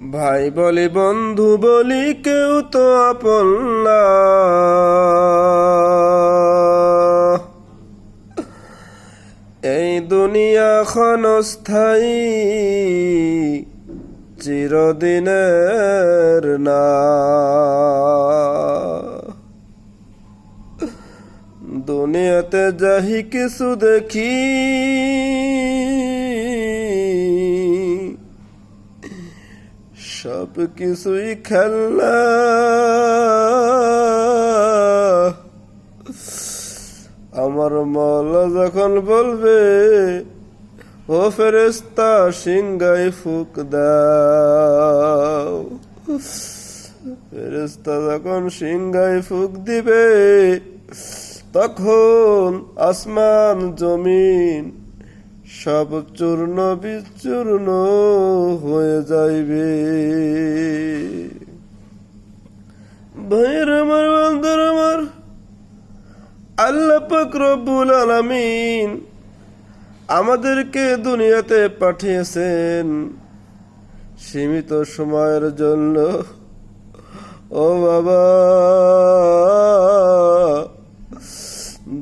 ভাই বলি, বন্ধু বলি, কেউ তো আপন না। এই দুনিয়া ক্ষণস্থায়ী, চিরদিনের না। দুনিয়াতে যাহি কিছু দেখি কিছুই খেলনা আমার মলা যখন বলবে, ও ফেরেস্তা সিংগাই ফুক দাও। ফেরেস্তা যখন সিংগাই ফুক দিবে, তখন আসমান, জমিন সব চূর্ণ বিচূর্ণ হয়ে যাইবে। ভাইয়ের আমার বন্ধুর আমার, আল্লাহ রব্বুল আলামিন আমাদেরকে দুনিয়াতে পাঠিয়েছেন সীমিত সময়ের জন্য। ও বাবা,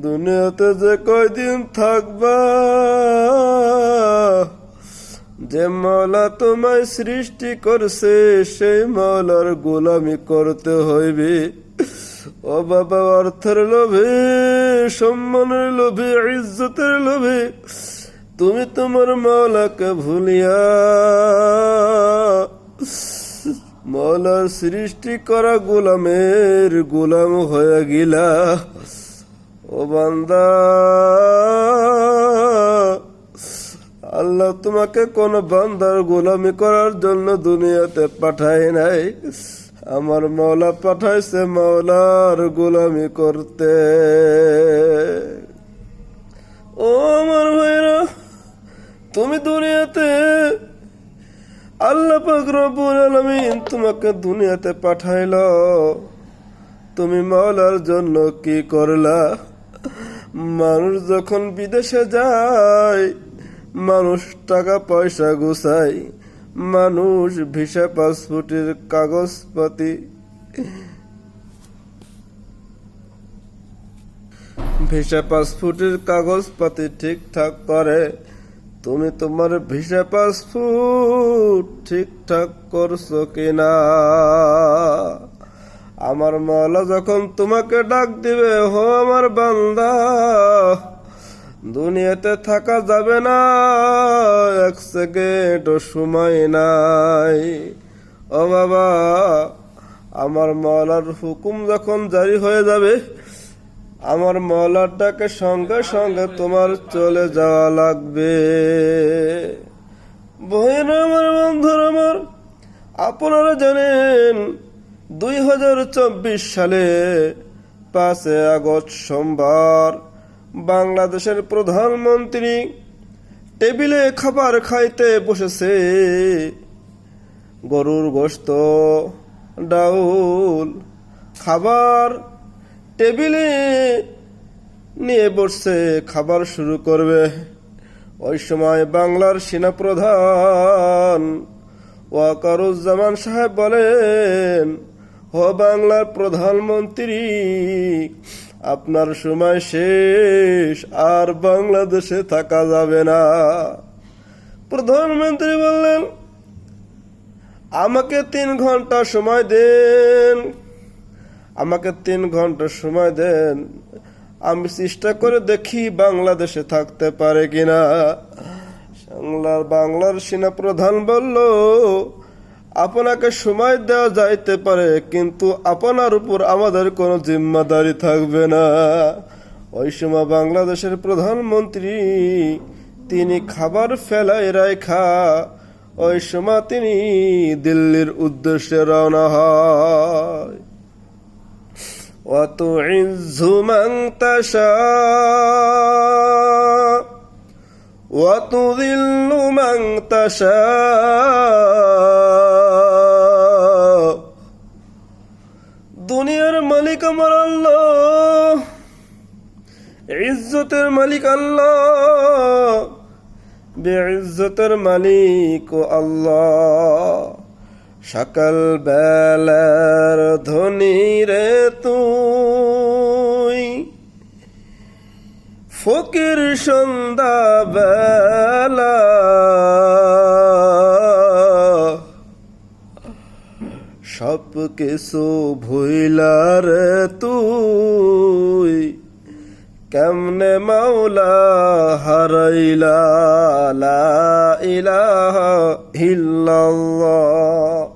দুনিয়াতে যে কয়দিন থাকবা যে মৌলা তোমায় সৃষ্টি করছে, সেই মৌলার গোলামি করতে হইবে। ও বাবা, অর্থের লোভে, সম্মানের লোভে, ইজ্জতের লোভে, তুমি তোমার মৌলাকে ভুলিয়া মৌলার সৃষ্টি করা গোলামের গোলাম হয়ে গিলা। ও বান্দা তোমাকে কোন বান্দার গোলামি করার জন্য দুনিয়াতে পাঠায় নাই। আমার মৌলা পাঠাইছে মৌলার গোলামি করতে। ও আমার ভাইরা, তুমি দুনিয়াতে আল্লাহ রব্বুল তোমাকে দুনিয়াতে পাঠাইল। তুমি মাওলার জন্য কি করলা? মানুষ যখন বিদেশে যায় মানুষ টাকা পয়সা গুছায়। মানুষ ভিসা, পাসপোর্টের কাগজপাতি। ভিসা, পাসপোর্টের কাগজপাতি ঠিকঠাক করে। তুমি তোমার ভিসা, পাসপোর্ট ঠিকঠাক করছ কিনা? আমার মাওলা যখন তোমাকে ডাক দিবে হো আমার বান্দা। দুনিয়াতে থাকা যাবে না, এক সেকেন্ড সময় নাই। ও বাবা, আমার মলার হুকুম যখন জারি হয়ে যাবে, আমার মলার ডাকে সঙ্গে সঙ্গে তোমার চলে যাওয়া লাগবে। বহেন আমার বন্ধুর আমার, আপনারা জানেন, দুই হাজার চব্বিশ সালে পাঁচে আগস্ট সোমবার বাংলাদেশের প্রধানমন্ত্রী টেবিলে খাবার খাইতে বসেছে। গরুর গোস্ত ডাউল, খাবার টেবিলে নিয়ে বসছে। খাবার শুরু করবে ওই সময় বাংলার সেনাপ্রধান ওয়াকারুজ্জামান সাহেব বলেন, ও বাংলার প্রধানমন্ত্রী আপনার সময় শেষ, আর বাংলাদেশে থাকা যাবে না। প্রধানমন্ত্রী বললেন, আমাকে তিন ঘণ্টা সময় দেন, আমাকে তিন ঘণ্টা সময় দেন। আমি চেষ্টা করে দেখি বাংলাদেশে থাকতে পারে কিনা। বাংলার বাংলার সেনা প্রধান বলল আপনাকে সময় দেওয়া যাইতে পারে কিন্তু আপনার উপর আমাদের কোনো জিম্মাদারি থাকবে না ওই সময় বাংলাদেশের প্রধানমন্ত্রী তিনি খাবার ফেলায় রাখা ওই সময় তিনি দিল্লির উদ্দেশ্যে রওনা হয় وتعز من تشاء وتذل من تشاء আমার আল্লাহ। ইজ্জতের মালিক আল্লাহ। বেইজ্জতের মালিক ও আল্লাহ। সকাল বেলার ধনী রে তুই। ফকির সন্ধ্যা বেলা সব কিছু ভুইলার তুই। কেমনে মাওলা হারাইলা? লা ইলাহা ইল্লাল্লাহ।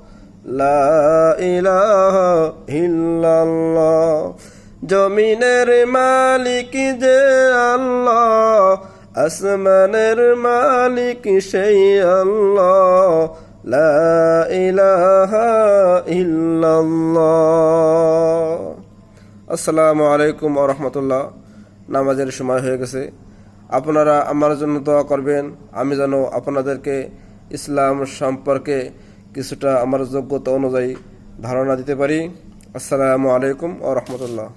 লা ইলাহা ইল্লাল্লাহ। জমিনের মালিক যে আল্লাহ। আসমানের মালিক সেই আল্লাহ। লা ইলাহা ইল্লাল্লাহ। আসসালামু আলাইকুম রহমতুল্লাহ। নামাজের সময় হয়ে গেছে। আপনারা আমার জন্য দোয়া করবেন। আমি যেন আপনাদেরকে ইসলাম সম্পর্কে কিছুটা আমার যোগ্যতা অনুযায়ী ধারণা দিতে পারি। আসসালামু আলাইকুম ও রহমতুল্লাহ।